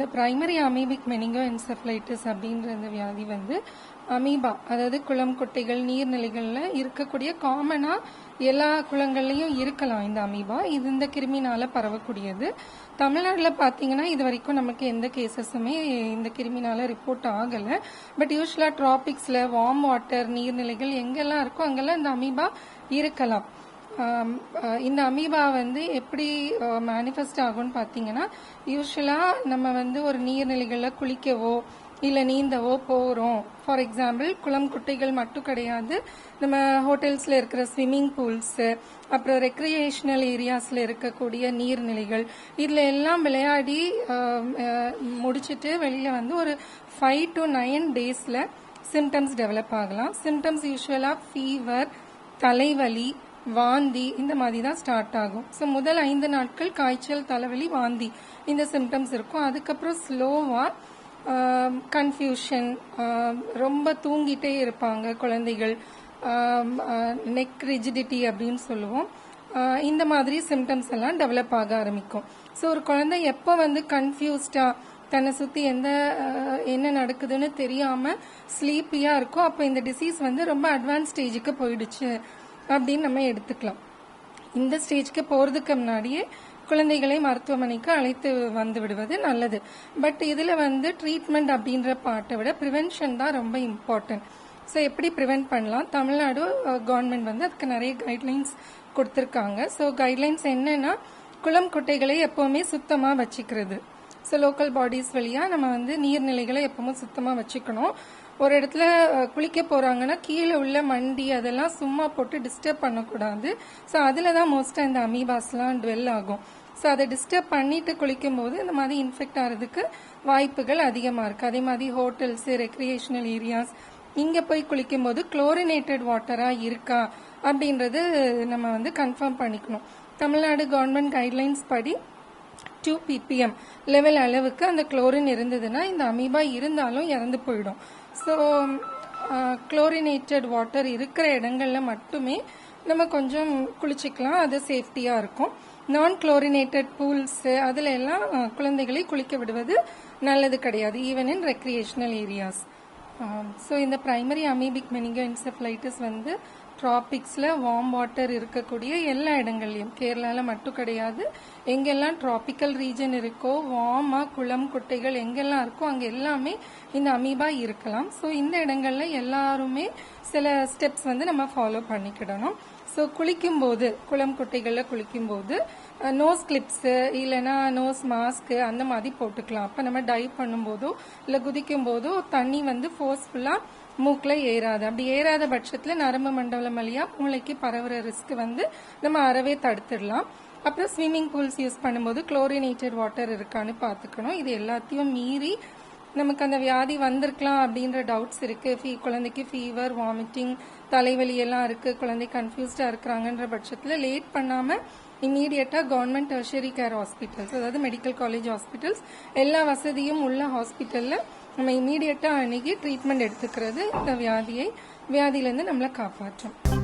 இந்த primary amoebic மெனிங்கோ encephalitis அப்படின்ற இந்த வியாதி வந்து அமீபா அதாவது குளம் குட்டைகள் நீர்நிலைகளில் இருக்கக்கூடிய காமனாக எல்லா குளங்கள்லையும் இருக்கலாம் இந்த அமீபா இது இந்த கிருமினால பரவக்கூடியது. தமிழ்நாட்டில் பார்த்தீங்கன்னா இது வரைக்கும் நமக்கு எந்த கேசஸுமே இந்த கிருமினால ரிப்போர்ட் ஆகலை. பட் யூஸ்வலாக ட்ராபிக்ஸில் வார்ம் வாட்டர் நீர்நிலைகள் எங்கெல்லாம் இருக்கோ அங்கெல்லாம் இந்த அமீபா இருக்கலாம். இந்த அமீபா வந்து எப்படி மேனிஃபெஸ்ட் ஆகும்னு பார்த்தீங்கன்னா யூஸ்வலாக நம்ம வந்து ஒரு நீர்நிலைகளில் குளிக்கவோ இல்லை நீந்தவோ போகிறோம் ஃபார் எக்ஸாம்பிள் குளம் குட்டைகள் மட்டும் கிடையாது. நம்ம ஹோட்டல்ஸில் இருக்கிற ஸ்விம்மிங் பூல்ஸு அப்புறம் ரெக்ரியேஷனல் ஏரியாஸில் இருக்கக்கூடிய நீர்நிலைகள் இதில் எல்லாம் விளையாடி முடிச்சுட்டு வெளியில் வந்து ஒரு ஃபைவ் டு நைன் டேஸில் சிம்டம்ஸ் டெவலப் ஆகலாம். சிம்டம்ஸ் யூஸ்வலாக ஃபீவர் தலைவலி வாந்தி இந்த மாதிரி தான் ஸ்டார்ட் ஆகும். ஸோ முதல் ஐந்து நாட்கள் காய்ச்சல் தலைவலி வாந்தி இந்த சிம்டம்ஸ் இருக்கும். அதுக்கப்புறம் ஸ்லோவாக கன்ஃபியூஷன் ரொம்ப தூங்கிட்டே இருப்பாங்க குழந்தைகள். நெக் ரிஜிடிட்டி அப்படின்னு சொல்லுவோம். இந்த மாதிரி சிம்டம்ஸ் எல்லாம் டெவலப் ஆக ஆரம்பிக்கும். ஸோ ஒரு குழந்தை எப்போ வந்து கன்ஃபியூஸ்டாக தன்னை சுற்றி எந்த என்ன நடக்குதுன்னு தெரியாமல் ஸ்லீப்பியாக இருக்கோ அப்போ இந்த டிசீஸ் வந்து ரொம்ப அட்வான்ஸ் ஸ்டேஜுக்கு போயிடுச்சு. அப்படின்னு நம்ம எடுத்துக்கலாம். இந்த ஸ்டேஜ்க்கு போகிறதுக்கு முன்னாடியே குழந்தைகளை மருத்துவமனைக்கு அழைத்து வந்து விடுவது நல்லது. பட் இதில் வந்து ட்ரீட்மெண்ட் அப்படின்ற பாட்டை விட ப்ரிவென்ஷன் தான் ரொம்ப இம்பார்ட்டன்ட் ஸோ எப்படி ப்ரிவென்ட் பண்ணலாம்? தமிழ்நாடு கவர்மெண்ட் வந்து அதுக்கு நிறைய கைட்லைன்ஸ் கொடுத்துருக்காங்க. ஸோ கைட்லைன்ஸ் என்னென்னா குளம் குட்டைகளை எப்போவுமே சுத்தமாக வச்சுக்கிறது. ஸோ லோக்கல் பாடிஸ் வழியாக நம்ம வந்து நீர்நிலைகளை எப்பவும் சுத்தமாக வச்சுக்கணும். ஒரு இடத்துல குளிக்க போகிறாங்கன்னா கீழே உள்ள மண்டி அதெல்லாம் சும்மா போட்டு டிஸ்டர்ப் பண்ணக்கூடாது. ஸோ அதில் தான் மோஸ்ட்டாக இந்த அமீபாஸ்லாம் டுவெல் ஆகும். ஸோ அதை டிஸ்டர்ப் பண்ணிட்டு குளிக்கும்போது இந்த மாதிரி இன்ஃபெக்ட் ஆகிறதுக்கு வாய்ப்புகள் அதிகமாக இருக்குது அதே மாதிரி ஹோட்டல்ஸு ரெக்ரியேஷனல் ஏரியாஸ் இங்கே போய் குளிக்கும்போது குளோரினேட்டட் வாட்டராக இருக்கா அப்படின்றது நம்ம வந்து கன்ஃபார்ம் பண்ணிக்கணும். தமிழ்நாடு கவர்மெண்ட் கைட்லைன்ஸ் படி டூ பிபிஎம் லெவல் அளவுக்கு அந்த குளோரின் இருந்ததுன்னா இந்த அமீபா இருந்தாலும் இறந்து போயிடும். ஸோ குளோரினேட்டட் வாட்டர் இருக்கிற இடங்களில் மட்டுமே நம்ம கொஞ்சம் குளிச்சுக்கலாம். அது சேஃப்டியாக இருக்கும். நான் குளோரினேட்டட் பூல்ஸு அதில் எல்லாம் குழந்தைகளை குளிக்க விடுவது நல்லது கிடையாது even in recreational areas Um, so இந்த ப்ரைமரி அமீபிக் மெனிங்கோ என்செஃபலைட்டிஸ் வந்து ட்ராபிக்ஸில் வார்ம் வாட்டர் இருக்கக்கூடிய எல்லா இடங்கள்லையும். கேரளாவில் மட்டும் கிடையாது. எங்கெல்லாம் ட்ராபிக்கல் ரீஜன் இருக்கோ வார்மாக குளம் குட்டைகள் எங்கெல்லாம் இருக்கோ அங்கே எல்லாமே இந்த அமீபா இருக்கலாம். ஸோ இந்த இடங்களில் எல்லாருமே சில ஸ்டெப்ஸ் வந்து நம்ம ஃபாலோ பண்ணிக்கிடணும். ஸோ குளிக்கும்போது குளம் குட்டைகளில் குளிக்கும்போது நோஸ் கிளிப்ஸு இல்லைன்னா நோஸ் மாஸ்க்கு அந்த மாதிரி போட்டுக்கலாம். அப்போ நம்ம டைவ் பண்ணும்போதோ இல்லை குதிக்கும் போதோ தண்ணி வந்து ஃபோர்ஸ்ஃபுல்லாக மூக்கில் ஏறாது. அப்படி ஏறாத பட்சத்தில் நரம்பு மண்டலம் வழியாக மூளைக்கு பரவுற ரிஸ்க் வந்து நம்ம அறவே தடுத்துடலாம். அப்புறம் ஸ்விம்மிங் பூல்ஸ் யூஸ் பண்ணும்போது குளோரினேட்டட் வாட்டர் இருக்கான்னு பார்த்துக்கணும். இது எல்லாத்தையும் மீறி நமக்கு அந்த வியாதி வந்திருக்கலாம் அப்படின்ற டவுட்ஸ் இருக்கு. ஃபீ குழந்தைக்கு ஃபீவர் வாமிட்டிங் தலைவலி எல்லாம் இருக்கு. குழந்தை கன்ஃபியூஸ்டா இருக்கிறாங்கன்ற பட்சத்தில் லேட் பண்ணாம இம்மீடியட்டா கவர்மெண்ட் டெர்ஷரி கேர் ஹாஸ்பிட்டல்ஸ் அதாவது மெடிக்கல் காலேஜ் ஹாஸ்பிட்டல்ஸ் எல்லா வசதியும் உள்ள ஹாஸ்பிட்டல்ல நம்ம இம்மீடியட்டா அணுகி ட்ரீட்மெண்ட் எடுத்துக்கிறது இந்த வியாதியை வியாதியிலேருந்து நம்மளை காப்பாற்றும்.